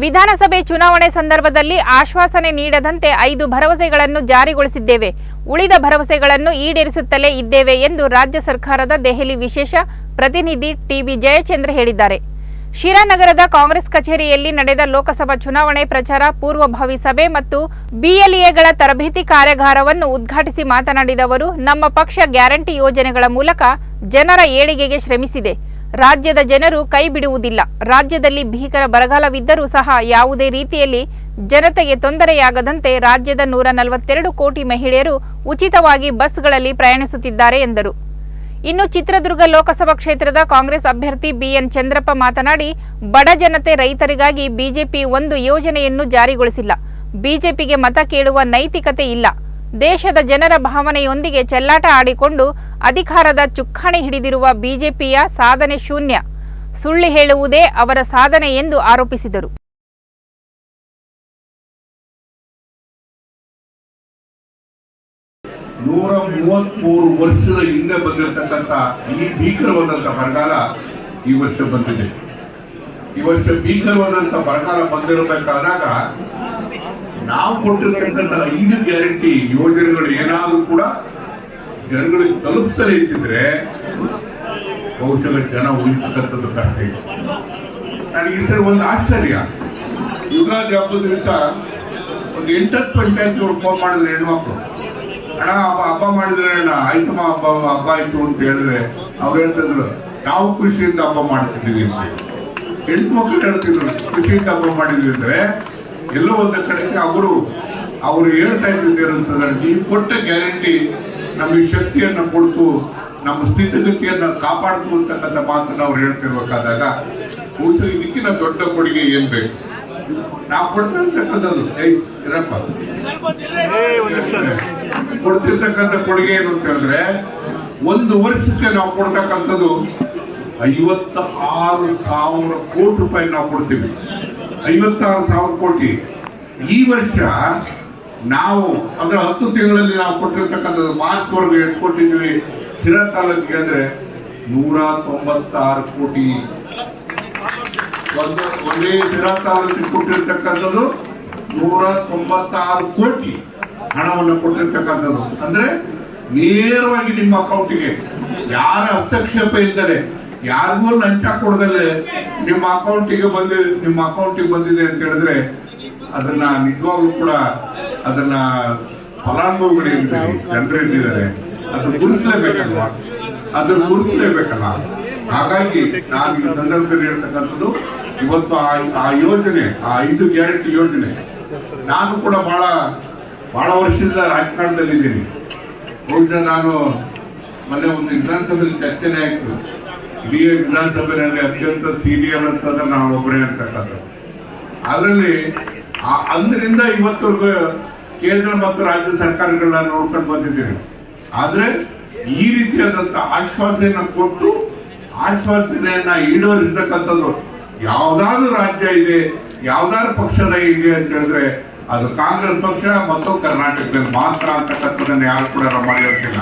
ವಿಧಾನಸಭೆ ಚುನಾವಣೆ ಸಂದರ್ಭದಲ್ಲಿ ಆಶ್ವಾಸನೆ ನೀಡದಂತೆ ಐದು ಭರವಸೆಗಳನ್ನು ಜಾರಿಗೊಳಿಸಿದ್ದೇವೆ. ಉಳಿದ ಭರವಸೆಗಳನ್ನು ಈಡೇರಿಸುತ್ತಲೇ ಇದ್ದೇವೆ ಎಂದು ರಾಜ್ಯ ಸರ್ಕಾರದ ದೆಹಲಿ ವಿಶೇಷ ಪ್ರತಿನಿಧಿ ಟಿಬಿ ಜಯಚಂದ್ರ ಹೇಳಿದ್ದಾರೆ. ಶಿರಾನಗರದ ಕಾಂಗ್ರೆಸ್ ಕಚೇರಿಯಲ್ಲಿ ನಡೆದ ಲೋಕಸಭಾ ಚುನಾವಣೆ ಪ್ರಚಾರ ಪೂರ್ವಭಾವಿ ಸಭೆ ಮತ್ತು ಬಿಎಲ್ಎಗಳ ತರಬೇತಿ ಕಾರ್ಯಾಗಾರವನ್ನು ಉದ್ಘಾಟಿಸಿ ಮಾತನಾಡಿದ ಅವರು, ನಮ್ಮ ಪಕ್ಷ ಗ್ಯಾರಂಟಿ ಯೋಜನೆಗಳ ಮೂಲಕ ಜನರ ಏಳಿಗೆಗೆ ಶ್ರಮಿಸಿದೆ. ರಾಜ್ಯದ ಜನರು ಕೈ ಬಿಡುವುದಿಲ್ಲ. ರಾಜ್ಯದಲ್ಲಿ ಭೀಕರ ಬರಗಾಲವಿದ್ದರೂ ಸಹ ಯಾವುದೇ ರೀತಿಯಲ್ಲಿ ಜನತೆಗೆ ತೊಂದರೆಯಾಗದಂತೆ ರಾಜ್ಯದ ನೂರ ನಲವತ್ತೆರಡು ಕೋಟಿ ಮಹಿಳೆಯರು ಉಚಿತವಾಗಿ ಬಸ್ಗಳಲ್ಲಿ ಪ್ರಯಾಣಿಸುತ್ತಿದ್ದಾರೆ ಎಂದರು. ಇನ್ನು ಚಿತ್ರದುರ್ಗ ಲೋಕಸಭಾ ಕ್ಷೇತ್ರದ ಕಾಂಗ್ರೆಸ್ ಅಭ್ಯರ್ಥಿ ಬಿಎನ್ ಚಂದ್ರಪ್ಪ ಮಾತನಾಡಿ, ಬಡ ಜನತೆ ರೈತರಿಗಾಗಿ ಬಿಜೆಪಿ ಒಂದು ಯೋಜನೆಯನ್ನು ಜಾರಿಗೊಳಿಸಿಲ್ಲ. ಬಿಜೆಪಿಗೆ ಮತ ಕೇಳುವ ನೈತಿಕತೆ ಇಲ್ಲ. ದೇಶದ ಜನರ ಭಾವನೆಯೊಂದಿಗೆ ಚೆಲ್ಲಾಟ ಆಡಿಕೊಂಡು ಅಧಿಕಾರದ ಚುಕ್ಕಾಣಿ ಹಿಡಿದಿರುವ ಬಿಜೆಪಿಯ ಸಾಧನೆ ಶೂನ್ಯ. ಸುಳ್ಳು ಹೇಳುವುದೇ ಅವರ ಸಾಧನೆ ಎಂದು ಆರೋಪಿಸಿದರು. ನೂರ ಮೂವತ್ಮೂರು ವರ್ಷದ ಹಿಂದೆ ಬಂದಿರತಕ್ಕಂತ ಈ ಭೀಕರವಾದಂತ ಬರಗಾಲ ಈ ವರ್ಷ ಬಂದಿದೆ. ಈ ವರ್ಷ ಭೀಕರವಾದಂತ ಬರಗಾಲ ಬಂದಿರಬೇಕಾದಾಗ ನಾವು ಕೊಟ್ಟಿರ್ತಕ್ಕಂಥ ಐದು ಗ್ಯಾರಂಟಿ ಯೋಜನೆಗಳು ಏನಾದರೂ ಕೂಡ ಜನಗಳಿಗೆ ತಲುಪಿಸಲೇ ಇದ್ದಿದ್ರೆ ಬಹುಶಃ ಜನ ಉಳಿತಕ್ಕಂಥದ್ದು ಕಷ್ಟ ನನಗೆ ಈ ಸರಿ ಒಂದು ಆಶ್ಚರ್ಯ. ಯುಗಾದಿ ಹಬ್ಬದ ದಿವಸ ಒಂದು ಎಂಟತ್ತು ಪಂಚಾಯತ್ ಫೋನ್ ಮಾಡಿದ್ರೆ ಹೆಣ್ಮಕ್ಳು. ಅಣ್ಣ, ಹಬ್ಬ ಹಬ್ಬ ಮಾಡಿದ್ರೆ ಅಣ್ಣ, ಆಯ್ತಮ್ಮ, ಹಬ್ಬ ಹಬ್ಬ ಆಯ್ತು ಅಂತ ಹೇಳಿದ್ರೆ ಅವ್ರು ಹೇಳ್ತಿದ್ರು ನಾವು ಖುಷಿಯಿಂದ ಹಬ್ಬ ಮಾಡ್ತಿದ್ದೀವಿ ಅಂತ. ಹೆಣ್ಮಕ್ಳು ಹೇಳ್ತಿದ್ರು, ಖುಷಿಯಿಂದ ಹಬ್ಬ ಮಾಡಿದ್ವಿ ಅಂದ್ರೆ ಎಲ್ಲೋ ಒಂದು ಕಡೆಗೆ ಅವರು ಅವರು ಹೇಳ್ತಾ ಇದ್ದಿದ್ದೇನಂತಂದ್ರೆ ನೀವು ಕೊಟ್ಟ ಗ್ಯಾರಂಟಿ ನಮಗೆ ಶಕ್ತಿಯನ್ನ ಕೊಡ್ತು ನಮ್ಮ ಸ್ಥಿತಿಗತಿಯನ್ನ ಕಾಪಾಡ್ತು ಅಂತಕ್ಕಂಥ ಮಾತನ್ನ ಅವ್ರು ಹೇಳ್ತಿರ್ಬೇಕಾದಾಗ ಬಹುಶಃ ಇದಕ್ಕಿಂತ ದೊಡ್ಡ ಕೊಡುಗೆ ಏನ್ ಬೇಕು? ನಾವು ಕೊಡ್ತಿರ್ತಕ್ಕಂಥದ್ದು ಏ ಇರಪ್ಪ ಕೊಡ್ತಿರ್ತಕ್ಕಂಥ ಕೊಡುಗೆ ಏನು ಅಂತ ಹೇಳಿದ್ರೆ ಒಂದು ವರ್ಷಕ್ಕೆ ನಾವು ಕೊಡ್ತಕ್ಕಂಥದ್ದು ಐವತ್ತ ಆರು ಸಾವಿರ ಕೋಟಿ ರೂಪಾಯಿ ನಾವು ಕೊಡ್ತೀವಿ. ಐವತ್ತಾರು ಸಾವಿರ ಕೋಟಿ. ಈ ವರ್ಷ ನಾವು, ಅಂದ್ರೆ ಹತ್ತು ತಿಂಗಳಲ್ಲಿ ನಾವು ಕೊಟ್ಟಿರ್ತಕ್ಕಂಥದ್ದು ಮಾರ್ಚ್ ವರೆಗೆ ಎಷ್ಟು ಕೊಟ್ಟಿದ್ದೀವಿ? ಸಿರಾ ತಾಲೂಕಿಗೆ ಅಂದ್ರೆ ನೂರ ತೊಂಬತ್ತಾರು ಕೋಟಿ. ಒಂದು, ಒಂದೇ ಸಿರಾ ತಾಲೂಕಿಗೆ ಕೊಟ್ಟಿರ್ತಕ್ಕಂಥದ್ದು ನೂರ ತೊಂಬತ್ತಾರು ಕೋಟಿ ಹಣವನ್ನು ಕೊಟ್ಟಿರ್ತಕ್ಕಂಥದ್ದು. ಅಂದ್ರೆ ನೇರವಾಗಿ ನಿಮ್ಮ ಅಕೌಂಟಿಗೆ ಯಾರ ಹಸ್ತಕ್ಷೇಪ ಇಲ್ಲದೆ ಯಾರಿಗೂ ಲಂಚ ಕೊಡದಲ್ಲೇ ನಿಮ್ಮ ಅಕೌಂಟಿಗೆ ಬಂದಿ, ನಿಮ್ಮ ಅಕೌಂಟಿಗೆ ಬಂದಿದೆ ಅಂತ ಹೇಳಿದ್ರೆ ಅದನ್ನ ನಿಜವಾಗ್ಲೂ ಕೂಡ ಅದನ್ನ ಫಲಾನುಭವಿಗಳು ಏನಿದ್ದಾರೆ ಜನರು ಏನಿದ್ದಾರೆ ಅದು ಗುರುತಿಸಲೇಬೇಕಲ್ವಾ? ಅದನ್ನ ಗುರುಸಲೇಬೇಕಲ್ಲ ಹಾಗಾಗಿ ನಾನು ಈ ಸಂದರ್ಭದಲ್ಲಿ ಹೇಳ್ತಕ್ಕಂಥದ್ದು, ಇವತ್ತು ಆ ಆ ಯೋಜನೆ, ಆ ಐದು ಗ್ಯಾರಂಟಿ ಯೋಜನೆ, ನಾನು ಕೂಡ ಬಹಳ ಬಹಳ ವರ್ಷದಿಂದ ರಾಜಕಾರಣದಲ್ಲಿ ಇದ್ದೀನಿ ಬಹುಶಃ ನಾನು ಮೊನ್ನೆ ಒಂದು ವಿಧಾನಸಭೆಯಲ್ಲಿ ಚರ್ಚೆನೆ ಆಯ್ತು. ಇಡೀ ವಿಧಾನಸಭೆಯಲ್ಲಿ ಅತ್ಯಂತ ಸೀನಿಯರ್ ಅಂತಂದ್ರೆ ನಾವು ಒಬ್ಬರೇ ಅಂತಕ್ಕಂಥ ಅದರಲ್ಲಿ ಅಂದಿನಿಂದ ಇವತ್ತವರೆಗೂ ಕೇಂದ್ರ ಮತ್ತು ರಾಜ್ಯ ಸರ್ಕಾರಗಳನ್ನ ನೋಡ್ಕೊಂಡು ಬಂದಿದ್ದೀವಿ ಆದ್ರೆ ಈ ರೀತಿಯಾದಂತ ಆಶ್ವಾಸನೆಯನ್ನ ಕೊಟ್ಟು ಆಶ್ವಾಸನೆಯನ್ನ ಈಡೇರಿಸತಕ್ಕಂಥದ್ದು ಯಾವ್ದಾದ್ರು ರಾಜ್ಯ ಇದೆ, ಯಾವ್ದಾದ್ರು ಪಕ್ಷದ ಇದೆ ಅಂತ ಹೇಳಿದ್ರೆ ಅದು ಕಾಂಗ್ರೆಸ್ ಪಕ್ಷ ಮತ್ತು ಕರ್ನಾಟಕದಲ್ಲಿ ಮಾತ್ರ ಅಂತಕ್ಕಂಥದ್ದನ್ನು ಯಾರು ಕೂಡ ಮಾಡಿರ್ತಿಲ್ಲ